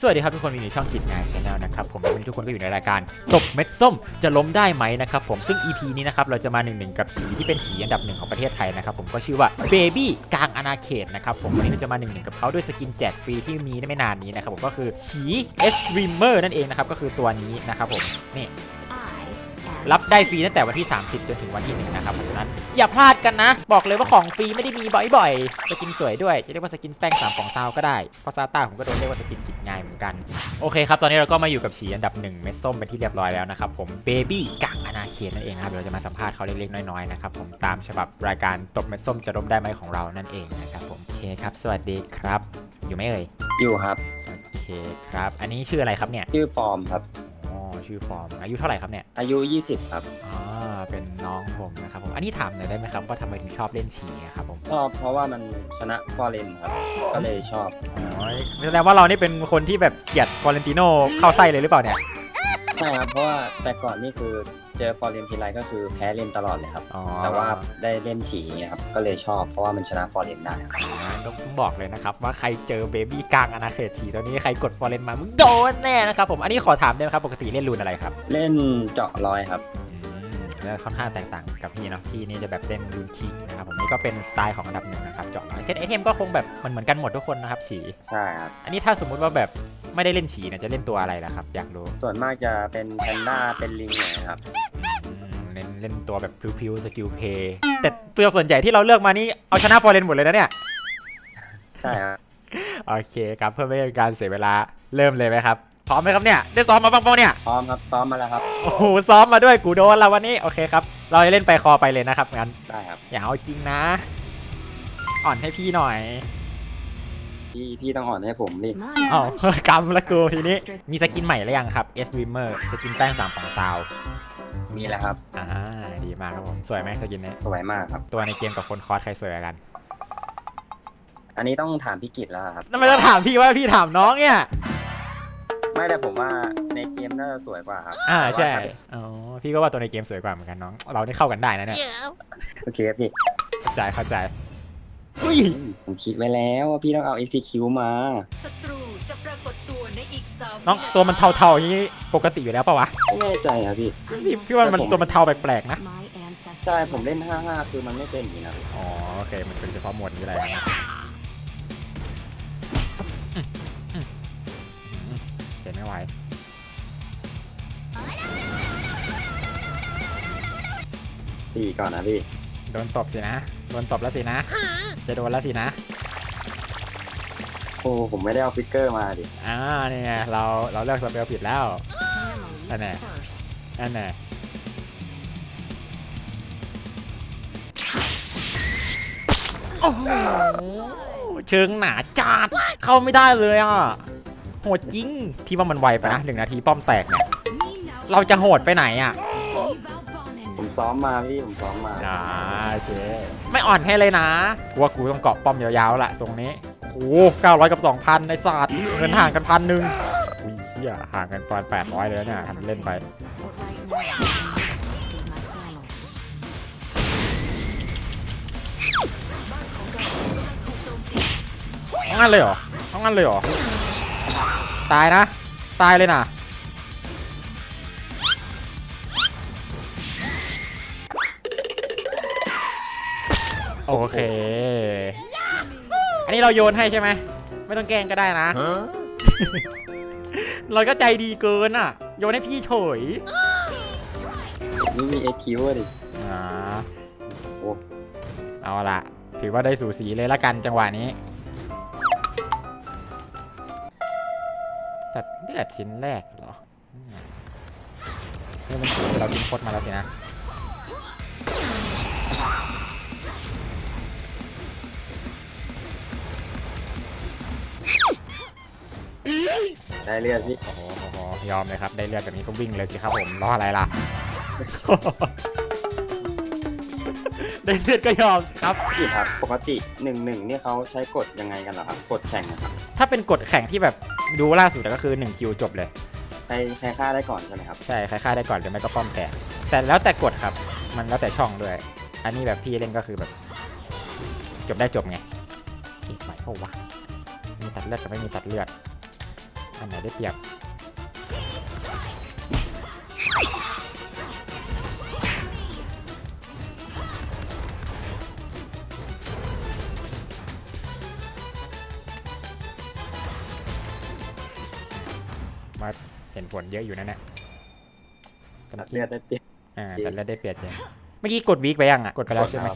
สวัสดีครับทุกคนอยู่ในช่องกิจงานชาแนลนะครับผมวันนี้ทุกคนก็อยู่ในรายการตบเม็ดส้มจะล้มได้ไหมนะครับผมซึ่ง EP นี้นะครับเราจะมาหนึ่งหนึ่งกับสีที่เป็นสีอันดับหนึ่งของประเทศไทยนะครับผมก็ชื่อว่าเบบี้กลางอาณาเขตนะครับผมวันนี้เราจะมาหนึ่งหนึ่งกับเขาด้วยสกินแจกฟรีที่มีได้ไม่นานนี้นะครับผมก็คือสีเอสตรีมเมอร์นั่นเองนะครับก็คือตัวนี้นะครับผมนี่ รับได้ฟรีตั้งแต่วันที่ 30 จนถึงวันที่หนึ่งนะครับเพราะฉะนั้นอย่าพลาดกันนะ บอกเลยว่าของฟรีไม่ได้มีบ่อยๆ สกินสวยด้วย จะเรียกว่าสกินแป้งสามของซาวก็ได้เพราะซาต้าผมก็โดนเรียกว่าสกินกิจง่ายเหมือนกัน โอเคครับ ตอนนี้เราก็มาอยู่กับฉีอันดับหนึ่งเม็ดส้มเป็นที่เรียบร้อยแล้วนะครับผมเบบี้กางอนาเขตนั่นเองนะครับเดี๋ยวเราจะมาสัมภาษณ์เขาเล็กๆน้อยๆนะครับผมตามฉบับรายการตบเม็ดส้มจะล้มได้ไหมของเรานั่นเองนะครับผมโอเคครับ สวัสดีครับ อยู่ไหมเอ่ยอยู่ครับโอเคครับ อันนี้ชื่ออะไรครับเนี่ยชื่อฟอร์มครับอ๋อ ชื่อฟอร์ม อายุเท่าไหร่ครับเนี่ย อายุ 20 ครับอ่าเป็นน้องผมนะครับผม อันนี้ถามหน่อยได้ไหมครับว่าทำไมถึงชอบเล่นฉีอะครับผมชอบเพราะว่ามันชนะฟอร์เรนครับ ก็เลยชอบอ๋อแสดงว่าเรานี่เป็นคนที่แบบเกลียดฟอเรนติโนเข้าไส้เลยหรือเปล่าเนี่ย ใช่ครับเพราะว่าแต่ก่อนนี่คือเจอฟอร์เรนทีไรก็คือแพ้เล่นตลอดเลยครับ อ๋อแต่ว่าได้เล่นฉีอย่างเงี้ยครับก็เลยชอบเพราะว่ามันชนะฟอร์เรนได้ครับอ่าต้องบอกเลยนะครับว่าใครเจอเบบี้กลางอนาเขตฉีตัวนี้ใครกดฟอเรนมามึงโดนแน่นะครับผมอันนี้ขอถามได้ไหมครับปกติเล่นรูนอะไรครับเล่นเจาะร้อยครับอืมแล้วค่อนข้างแตกต่างกับพี่เนาะพี่นี่จะแบบเล่นรูนคิงนะครับผมนี่ก็เป็นสไตล์ของอันดับหนึ่งนะครับเจาะน้อยเซตไอเทมก็คงแบบเหมือนเหมือนกันหมดทุกคนนะครับฉีใช่ครับอันนี้ถ้าสมมุติว่าแบบ ไม่ได้เล่นฉีเนี่ยจะเล่นตัวอะไรล่ะครับ อยากรู้ส่วนมากจะเป็นแพนด้าเป็นลิงหน่อยครับอืมเล่นเล่นตัวแบบพิวๆสกิลเพย์แต่ตัวส่วนใหญ่ที่เราเลือกมานี่เอาชนะฟอร์เรนหมดเลยนะเนี่ย ใช่ครับโอเคครับเพื่อไม่ให้เป็นการเสียเวลาเริ่มเลยไหมครับ พร้อมไหมครับเนี่ยได้ซ้อมมาบ้างเปล่าเนี่ย พร้อมครับซ้อมมาแล้วครับโอ้โหซ้อมมาด้วยกูโดนแล้ววันนี้โอเคครับ เราจะเล่นไปคอไปเลยนะครับงั้นได้ครับอย่าเอาจริงนะ อ่อนให้พี่หน่อย พี่พี่ต้องอ่อนให้ผมดิอ๋อกำละกูทีนี้ มีสกินใหม่หรือยังครับ S Swimmer สกินแป้งสามของซาวมีแล้วครับ อ่าดีมากครับผม สวยไหมสกินนี้สวยมากครับ ตัวในเกมกับคนคอสใครสวยกว่ากัน อันนี้ต้องถามพี่กิตแล้วครับทำไมต้องถามพี่ว่าพี่ถามน้องเนี่ยไม่แต่ผมว่าในเกมน่าจะสวยกว่าครับ อ่าแต่ว่ใช่ถ้อ๋อ พี่ก็ว่าตัวในเกมสวยกว่าเหมือนกันน้อง เราได้เข้ากันได้นะเนี่ยโอเคครับพี่เข้าใจเข้าใจ อุ้ยผมคิดไว้แล้วว่าพี่ต้องเอา ECQ มา ศัตรูจะปรากฏตัวในอีกสามน้องตัวมันเทาๆอย่างนี้ปกติอยู่แล้วปะวะไม่แน่ใจครับพี่ พี่พี่ว่ามันตัวมันเทาแปลกๆนะ ใช่ ผมเล่น 55 คือมันไม่เป็นอย่างนี้นะอ๋อโอเคมันเป็นเฉพาะหมวดนี้อะไรนะอืมอืมอืมเห็นไม่ไหวสี่ก่อนนะพี่ โดนตบสินะโด นตบแล้วสินะ จะโดนแล้วสินะ โอ้ผมไม่ได้เอาฟิกเกอร์มาดิอ่านี่ไงเราเราเลือกสเปลผิดแล้วนั่นแน่นั่นแน่โอ้โหเชิงหนาจัดเข้าไม่ได้เลยอะ โหดจริงพี่ว่ามันไวไปนะหนึ่งนาทีป้อมแตกเนี่ย เราจะโหดไปไหนอะผม ซ้อมมาพี่ผมซ้อมมาอ่าโอเคไม่อ่อนให้เลยนะกูว่ากูต้องเกาะป้อมยาวๆละตรงนี้โอ้เก้าร้อยกับสองพันในศาสตร์เงินห่างกันพันหนึ่งอุ้ยเฮียห่างกันประมาณแปดร้อยเลยนะเนี่ยทำเล่นไปเอางั้นเลยเหรอเอางั้นเลยเหรอ ตายนะ ตายเลยนะ โอเค อันนี้เราโยนให้ใช่ไหม ไม่ต้องแกล้งก็ได้นะ เราก็ใจดีเกินอะ โยนให้พี่เฉยนี่มี AQ อะดิอ่าโอ้เอาละถือว่าได้สูสีเลยละกันจังหวะนี้ ตัดเลือดชิ้นแรกเหรออืมนี่มันคือเรากินคดมาแล้วสินะ ได้เลือดพี่โอ้โหโอ้โหยอมเลยครับ ได้เลือดแบบนี้ก็วิ่งเลยสิครับผมรออะไรล่ะ ได้เลือดก็ยอมสิครับ พี่ครับ ปกติ1นึนี่เขาใช้กดยังไงกันเหรอครับ กดแข่งนะครับถ้าเป็นกฎแข่งที่แบบดูล่าสุดอะก็คือ1คิวจบเลย ใครใครฆ่าได้ก่อนใช่ไหมครับ ใช่ใครฆ่าได้ก่อนหรือไม่ก็ป้อมแตกแต่แล้วแต่กฎครับ มันแล้วแต่ช่องด้วย อันนี้แบบพี่เล่นก็คือแบบ จบได้จบไงเอ๊ะไหวเปล่าวะมีตัดเลือดกับไม่มีตัดเลือด อันไหนได้เปรียบมาเห็นผลเยอะอยู่นั่นแหละแต่ตัเมื่ดอกี้เลือดได้เปรียบอ่าแต่เลือดได้เปรียบจริงเมื่อกี้กดวีคไปยังอะ กดไปแล้วใช่ไหม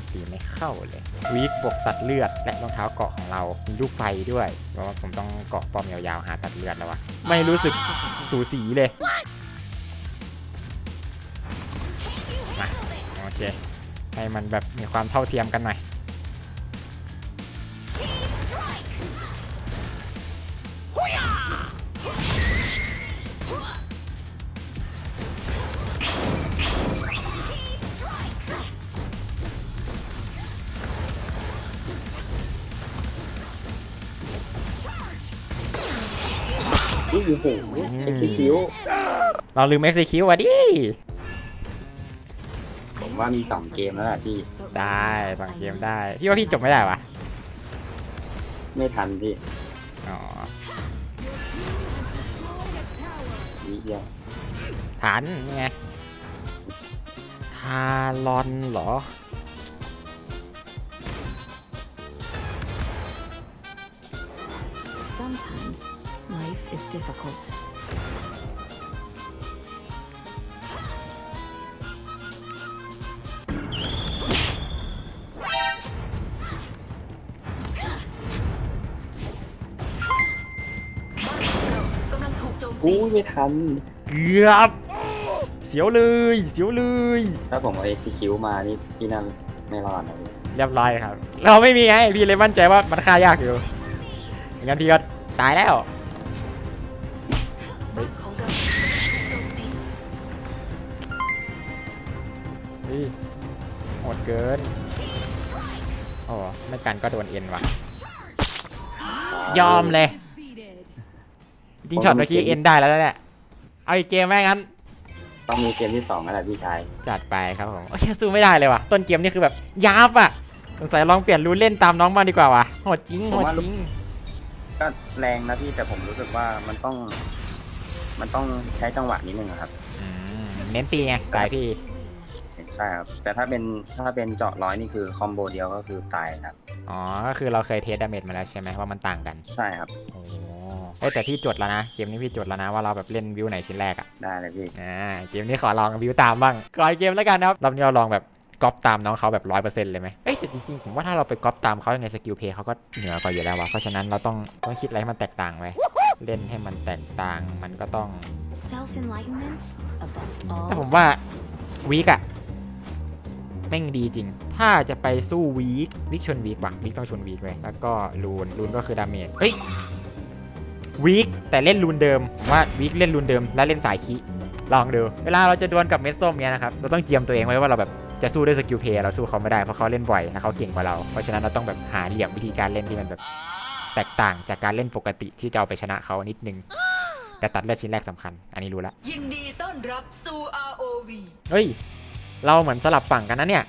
กดครับอ๋อไอ้ตีไม่เข้าเลยวีคบวกตัดเลือด และรองเท้าเกาะของเรามีลูกไฟด้วยเพราะว่าผมต้องเกาะป้อมยาวๆหาตัดเลือดแล้ววะไม่รู้สึกสูสีเลยมาโอเคให้มันแบบมีความเท่าเทียมกันหน่อย นี่โอ้โหเอ็กซ์คิวเราลืม execute ว่ะดิ ผมว่ามีสองเกมแล้วแหละพี่ ได้บางเกมได้ พี่ว่าพี่จบไม่ได้วะไม่ทันพี่อ๋อวิเดียวฐานนี่ไงทารอนเหรอ Sometimes life is difficult. กำลังถูกโจมตีอู้ไม่ทัน เกือบเสียวเลย เสียวเลย ถ้าผมเอาเอ็กซ์คิวมานี่พี่นั่นไม่รอดนะพี่เรียบร้อยครับ เราไม่มีไงพี่เลยมั่นใจว่ามันฆ่ายากอยู่ไม่งั้นพี่ก็ตายแล้ว เกินโอ้ไม่กันก็โดนเอ็นว่ะ ยอมเลย จริงช็อตเมื่อกี้เอ็นได้แล้วแหละ เอาอีกเกมไหมงั้น ต้องมีเกมที่สองแล้วแหละพี่ชาย จัดไปครับผมโอ้ยสู้ไม่ได้เลยว่ะ ต้นเกมนี่คือแบบยับอะสงสัยลองเปลี่ยนรูนเล่นตามน้องบ้างดีกว่าว่ะโหดจริงโหดจริง ก็แรงนะพี่แต่ผมรู้สึกว่ามันต้อง มันต้องใช้จังหวะนิดนึงอะครับอืมเน้นตีไงสายพี่ ใช่ครับแต่ถ้าเป็นถ้าเป็นเจาะร้อยนี่คือคอมโบเดียวก็คือตายครับอ๋อ ก็คือเราเคยเทสดาเมจมาแล้วใช่ไหมว่ามันต่างกัน ใช่ครับ โอ้เอ้ยแต่พี่จดแล้วนะ เกมนี้พี่จดแล้วนะว่าเราแบบเล่นวิวไหนชิ้นแรกอะได้เลยพี่ อ่าเกมนี้ขอลองวิวตามบ้างก่อนเกมแล้วกันนะครับรอบนี้เราลองแบบก๊อปตามน้องเขาแบบร้อยเปอร์เซ็นต์เลยไหมเอ้ยแต่จริงๆผมว่าถ้าเราไปก๊อปตามเขายังไงสกิลเพย์เขาก็เหนือกว่าอยู่แล้ววะเพราะฉะนั้นเราต้องต้องคิดอะไรให้มันแตกต่างไว้เล่นให้มันแตกต่างมันก็ต้อง Self enlightenment above all. แต่ผมว่า else. วีกอะ แม่งดีจริง ถ้าจะไปสู้วีกวีกชนวีกว่ะวีกต้องชนวีกเลยแล้วก็ลูนลูนก็คือดาเมจเฮ้ยวีกแต่เล่นลูนเดิมผมว่าวีกเล่นลูนเดิมแล้วเล่นสายคีลองดู เวลาเราจะดวลกับเมสโซมเนี้ยนะครับ เราต้องเจียมตัวเองไว้ว่าเราแบบจะสู้ด้วยสกิลเพย์เราสู้เขาไม่ได้เพราะเขาเล่นบ่อยและเขาเก่งกว่าเรา เพราะฉะนั้นเราต้องแบบหาเหลี่ยมวิธีการเล่นที่มันแบบแตกต่างจากการเล่นปกติที่จะเอาไปชนะเขานิดนึง แต่ตัดเลือดชิ้นแรกสำคัญ อันนี้รู้ละยินดีต้อนรับสู่ ROV เฮ้ย เราเหมือนสลับฝั่งกันนะเนี่ย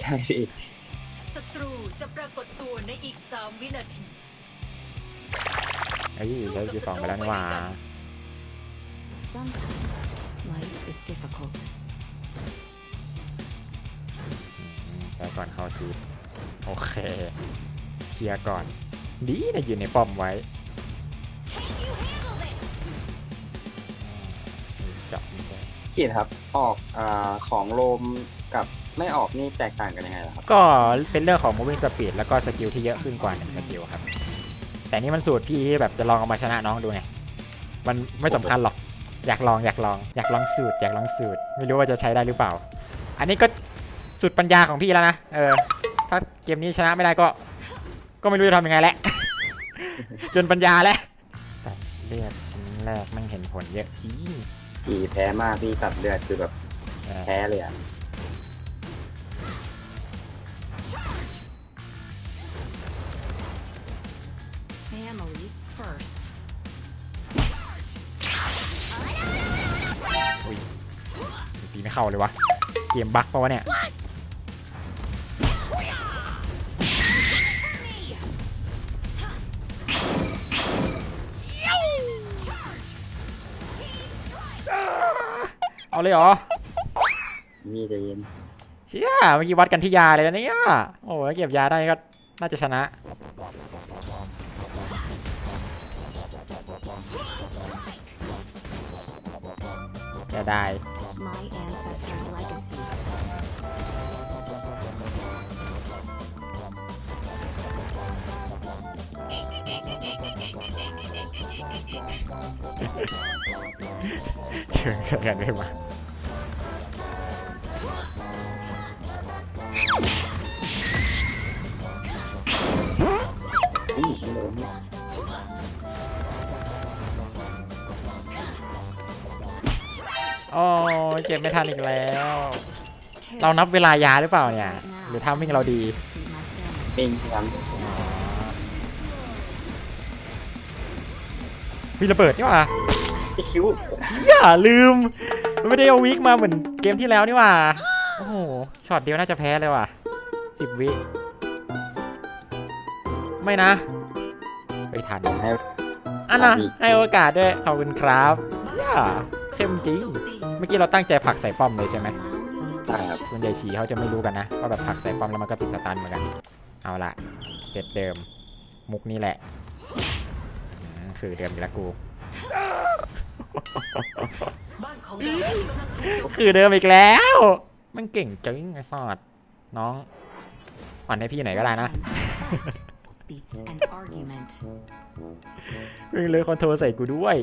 ใช่พี่ศัตรูจะปรากฏตัวในอีก3วินาทีเฮ้ยเราอยู่สองไปแล้วนี่หว่า Sometimes life is difficult. อืมไปก่อนเข้าทีโอเคเคลียร์ก่อน ดีนะยืนในป้อมไว้อืมจับไม่ได้ขีดครับ ออกอาของโลมกับไม่ออกนี่แตกต่างกันยังไงล่ะครับ ก็เป็นเรื่องของ moving speed แล้วก็สกิลที่เยอะขึ้นกว่าหนึ่งสกิลครับ แต่นี่มันสูตรพี่ที่แบบจะลองเอามาชนะน้องดูไง มันไม่สำคัญหรอก อยากลองอยากลอง อยากลองสูตร อยากลองสูตร ไม่รู้ว่าจะใช้ได้หรือเปล่า อันนี้ก็สุดปัญญาของพี่แล้วนะ เออ ถ้าเกมนี้ชนะไม่ได้ก็ ก็ไม่รู้จะทำยังไงแล้วจนปัญญาแล้วแต่เลือดชิ้นแรกแมันเห็นผลเยอะจริง ฉีแพ้มากพี่ตัดเลือดคือแบบเออแพ้เลยอะ Family first. อุ้ยตีไม่เข้าเลยวะ เกมบั๊กปะวะเนี่ย เอาเลยเหรอพี่ใจะเย็นเชี่ยเมื่อกี้วัดกันที่ยาเลยนะเนี่ยโอ้ยเก็บยาได้ก็น่าจะชนะจะได้ My ancestors' legacy. เชิงเสกันได้มาอุ้ยไม่ โดนนี่โอ้ยเก็บไม่ทันอีกแล้ว เรานับเวลายาหรือเปล่าเนี่ย หรือทามมิ่งเราดี Defeat my family. เป็นพยายามวิระเบิดนี่หว่าไอคิวอย่าลืมไม่ได้เอาวิกมาเหมือนเกมที่แล้วนี่หว่า โอ้โห ช็อตเดียวน่าจะแพ้เลยว่ะสิบวิ ไม่นะ ไปทันให้อันนะให้โอกาสด้วย ขอบคุณครับอย่าเข้มจริงโจมตีเมื่อกี้เราตั้งใจผลักใส่ป้อมเลยใช่ไหม Allow me ใช่ครับส่วนใหญ่ฉีเขาจะไม่รู้กันนะว่าแบบผลักใส่ป้อมแล้วมันก็ติดสตันเหมือนกัน เอาละเซตเดิม มุกนี้แหละอืมคือเดิมอีกแล้วกูบ้านของเรากำลังถูกโจมตีคือเดิมอีกแล้ว มันเก่งจริงไอ้สอดน้องอ่อนให้พี่หน่อยก็ได้นะ Sometimes fact beats an argument. มึงเลยคอนโทรลใส่กูด้วย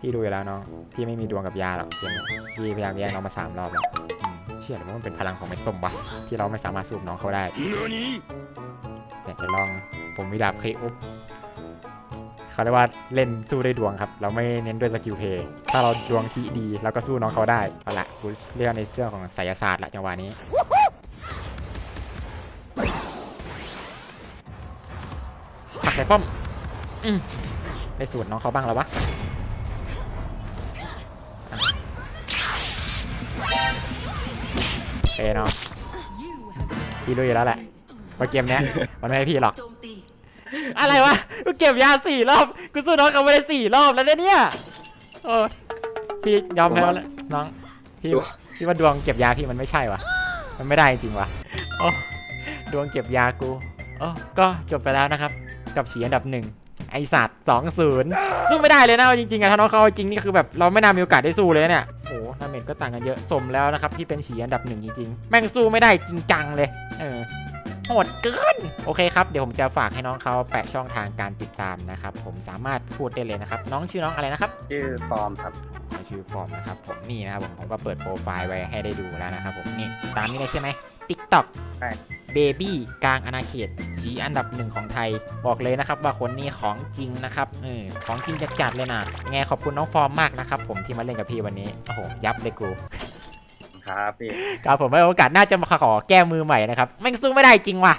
พี่ดูอยู่แล้วน้อง พี่ไม่มีดวงกับยาหรอกเกมนี้พี่พยายามแย่งน้องมาสามรอบแล้วอืมเชื่อหรือว่ามันเป็นพลังของเม็ดส้มวะที่เราไม่สามารถสูบน้องเขาได้แต่จะลองผมมีดาบเคอุป เขาเรียกว่าเล่นสู้ด้วยดวงครับ เราไม่เน้นด้วยสกิลเพย์ถ้าเราดวงคีดีเราก็สู้น้องเขาได้เอาละกูเลือกในเรื่องของไสยศาสตร์ละจังหวะนี้ผักใส่ป้อมอืมได้สูตรน้องเขาบ้างแล้ววะเอเนาะพี่รู้อยู่แล้วแหละว่าเกมเนี้ยมันไม่ให้พี่หรอกโจมตีอะไรวะกู เก็บยาสี่รอบ กูสู้น้องเขาไม่ได้สี่รอบแล้วเนี่ยเนี่ยเออพี่ยอมแพ้แล้วน้อง พี่พี่ว่าดวงเก็บยาพี่มันไม่ใช่วะมันไม่ได้จริงวะโอ้ดวงเก็บยากูโอ้ก็จบไปแล้วนะครับ กับฉีอันดับหนึ่งไอสัตว์สองศูนย์สู้ไม่ได้เลยนะเอาจริงๆอะถ้าน้องเขาเอาจริงนี่คือแบบเราไม่น่ามีโอกาสได้สู้เลยนะเนี่ยโอ้โหดาเมจก็ต่างกันเยอะสมแล้วนะครับที่เป็นฉีอันดับหนึ่งจริงๆ แม่งสู้ไม่ได้จริงจังเลย เออ โหดเกิน โอเคครับ เดี๋ยวผมจะฝากให้น้องเขาแปะช่องทางการติดตามนะครับ ผมสามารถพูดได้เลยนะครับ น้องชื่อน้องอะไรนะครับ ชื่อฟอร์มครับชื่อฟอร์มนะครับ ผมนี่นะครับผมผมก็เปิดโปรไฟล์ไว้ให้ได้ดูแล้วนะครับผมนี่ตามนี้เลยใช่ไหม TikTok ใช่เบบี้กลางอาณาเขตชี้อันดับหนึ่งของไทย บอกเลยนะครับว่าคนนี้ของจริงนะครับเออของจริงจัดๆเลยนะยังไงขอบคุณน้องฟอร์มมากนะครับ ผมที่มาเล่นกับพี่วันนี้โอ้โหยับเลยกู ครับพี่ ครับผมไว้โอกาสหน่าจะมาขอแก้มือใหม่นะครับแม่งสู้ไม่ได้จริงว่ะ